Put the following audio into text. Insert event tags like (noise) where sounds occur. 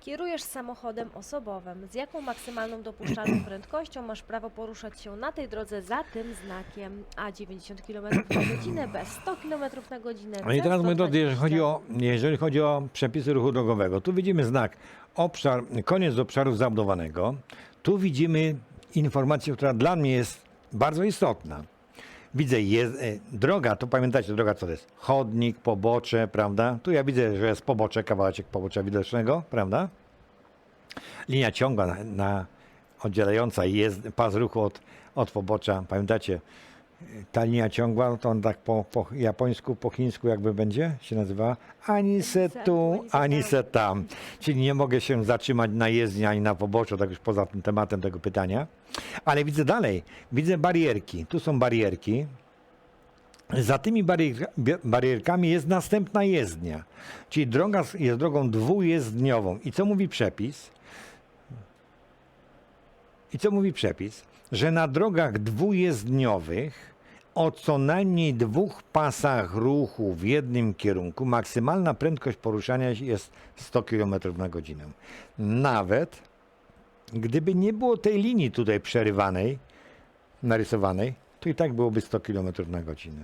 Kierujesz samochodem osobowym. Z jaką maksymalną dopuszczalną (clears throat) prędkością masz prawo poruszać się na tej drodze za tym znakiem? A 90 km na godzinę, B 100 km na godzinę. No i C teraz, moi drodzy, jeżeli 120. chodzi, o, jeżeli chodzi o przepisy ruchu drogowego, tu widzimy znak obszar, koniec obszaru zabudowanego. Tu widzimy informację, która dla mnie jest bardzo istotna. Widzę, jest, e, droga, to pamiętacie, droga co to jest? Chodnik, pobocze, prawda? Tu ja widzę, że jest pobocze, kawałeczek pobocza widocznego, prawda? Linia ciągła na, na oddzielająca jest pas ruchu od, od pobocza. Pamiętacie, ta linia ciągła, to on tak po, po japońsku, po chińsku jakby będzie się nazywa ani se tu, ani se tam. Czyli nie mogę się zatrzymać na jezdni ani na poboczu, tak już poza tym tematem tego pytania. Ale widzę dalej, widzę barierki. Tu są barierki. Za tymi barierkami jest następna jezdnia. Czyli droga jest drogą dwujezdniową. I co mówi przepis? I co mówi przepis? Że na drogach dwujezdniowych o co najmniej dwóch pasach ruchu w jednym kierunku maksymalna prędkość poruszania jest 100 km na godzinę. Nawet gdyby nie było tej linii tutaj przerywanej, narysowanej, to i tak byłoby 100 km na godzinę.